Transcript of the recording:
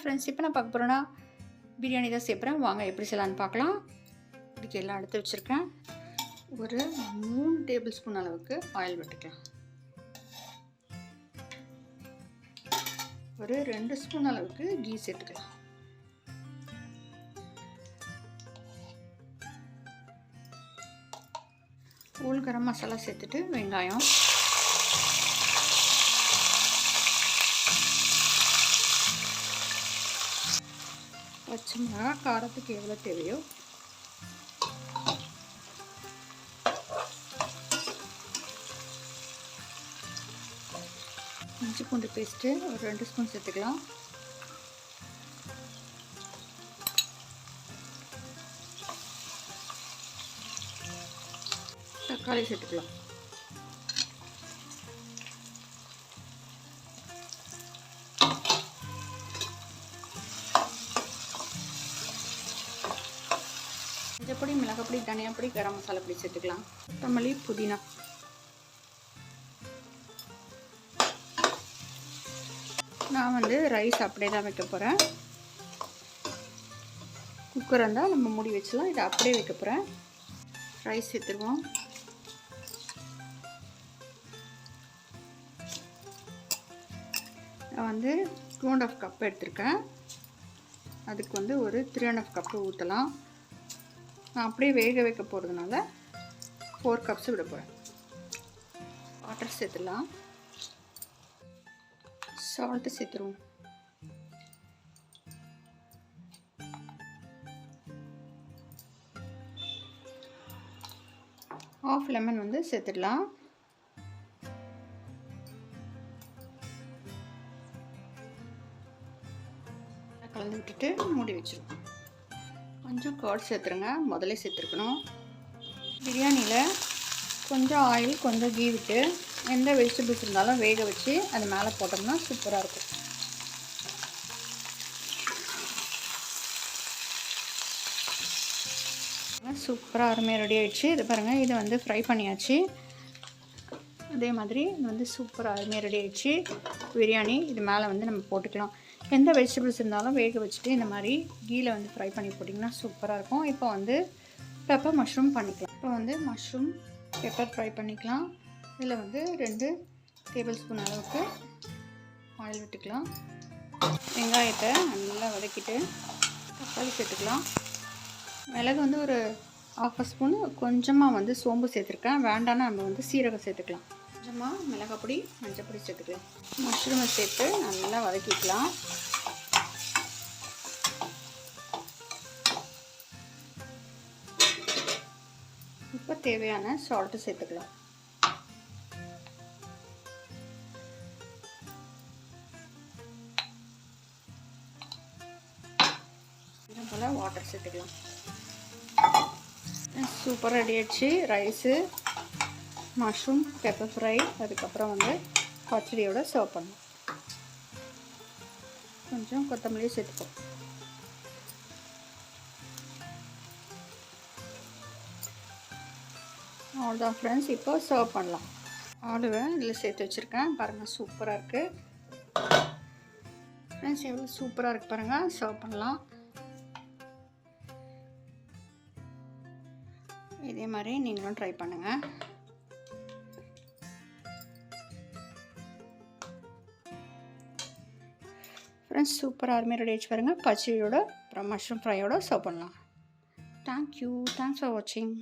Friends இப்போ நான் பார்க்க போகிறேன்னா பிரியாணி தான் சேர்ப்பேன் வாங்க எப்படி செய்யலான்னு பார்க்கலாம். இதுக்கு எல்லாம் எடுத்து வச்சுருக்கேன். ஒரு மூணு டேபிள் ஸ்பூன் அளவுக்கு ஆயில் விட்டுக்கலாம் ஒரு ரெண்டு ஸ்பூன் அளவுக்கு கீ சேர்த்துக்கலாம். ஊல் கரம் மசாலா சேர்த்துட்டு வெங்காயம். பச்சை மிளகா காரத்துக்கு எவ்வளோ தேவையோ இஞ்சி பூண்டு பேஸ்ட்டு ஒரு ரெண்டு ஸ்பூன் சேர்த்துக்கலாம். தக்காளி சேர்த்துக்கலாம். மஞ்சப்பொடி மிளகாப்பொடி தனியாப்பொடி கரம் மசாலா பொடி சேர்த்துக்கலாம். கொத்தமல்லி புதினா. நான் வந்து ரைஸ் அப்படியே தான் வைக்க போகிறேன் குக்கர் இருந்தால் நம்ம மூடி வச்சுலாம் இதை அப்படியே வைக்க போகிறேன் ரைஸ் சேர்த்துருவோம். நான் வந்து டூ அண்ட் ஆஃப் கப் எடுத்திருக்கேன். அதுக்கு வந்து ஒரு த்ரீ அண்ட் ஆஃப் கப்பு ஊற்றலாம் நான் அப்படியே வேக வைக்க போகிறதுனால ஃபோர் கப்ஸ் விட போகிறேன் வாட்டர் சேர்த்துடலாம். சால்ட்டு சேர்த்துருவோம். ஆஃப் லெமன் வந்து சேர்த்துடலாம். கலந்து விட்டுட்டு மூடி வச்சுருவோம். கொஞ்சம் கர்ட் சேர்த்துருங்க. முதல்ல சேர்த்துருக்கணும். பிரியாணியில் கொஞ்சம் ஆயில் கொஞ்சம் கீ விட்டு எந்த வெஜிடபிள்ஸ் இருந்தாலும் வேக வச்சு அது மேலே போட்டோம்னா சூப்பராக இருக்கும். சூப்பராக அருமையாக ரெடி ஆகிடுச்சு இது பாருங்கள் இதை வந்து ஃப்ரை பண்ணியாச்சு. அதே மாதிரி இது வந்து சூப்பராக அருமையாக ரெடி ஆகிடுச்சு பிரியாணி இது மேலே வந்து நம்ம போட்டுக்கலாம். எந்த வெஜிடபிள்ஸ் இருந்தாலும் வேக வச்சுட்டு இந்த மாதிரி கீழே வந்து ஃப்ரை பண்ணி போட்டிங்கன்னா சூப்பராக இருக்கும். இப்போ வந்து பெப்பர் மஷ்ரூம் பண்ணிக்கலாம். இப்போ வந்து மஷ்ரூம் பெப்பர் ஃப்ரை பண்ணிக்கலாம். இதில் வந்து ரெண்டு டேபிள் ஸ்பூன் அளவுக்கு ஆயில் விட்டுக்கலாம். வெங்காயத்தை நல்லா வதக்கிட்டு தக்காளி சேர்த்துக்கலாம். மிளகு வந்து ஒரு ஆஃப் ஸ்பூன் கொஞ்சமாக வந்து சோம்பு சேர்த்துருக்கேன். வேண்டாம்னா நம்ம வந்து சீரகம் சேர்த்துக்கலாம். கொஞ்சமாக மிளகாப்பொடி மஞ்சப்பொடி சேர்த்துக்கலாம் மஷ்ரூமை சேர்த்து நல்லா வதக்கிக்கலாம். இப்போ தேவையான சால்ட்டு சேர்த்துக்கலாம். போல் வாட்டர் சேர்த்துக்கலாம். சூப்பர் ரெடி ஆயிடுச்சு. ரைஸு மஷ்ரூம் பெப்பர் ஃப்ரை அதுக்கப்புறம் வந்து பச்சடியோடு சர்வ் பண்ணும் கொஞ்சம் கொத்தமல்லியும் சேர்த்துப்போம் அவ்வளோதான் ஃப்ரெண்ட்ஸ் இப்போ சர்வ் பண்ணலாம். ஆளுவை இதில் சேர்த்து வச்சுருக்கேன். பாருங்கள் சூப்பராக இருக்குது ஃப்ரெண்ட்ஸ் எவ்வளோ சூப்பராக இருக்குது பாருங்கள் சர்வ் பண்ணலாம். இதே மாதிரி நீங்களும் ட்ரை பண்ணுங்கள் ஃப்ரெண்ட்ஸ் சூப்பராக அருமையாக ரெடி ஆச்சு பாருங்கள் பச்சையோட அப்புறம் மஷ்ரூம் ஃப்ரையோட சர்வ் பண்ணலாம். தேங்க்யூ தேங்க்ஸ் ஃபார் வாட்சிங்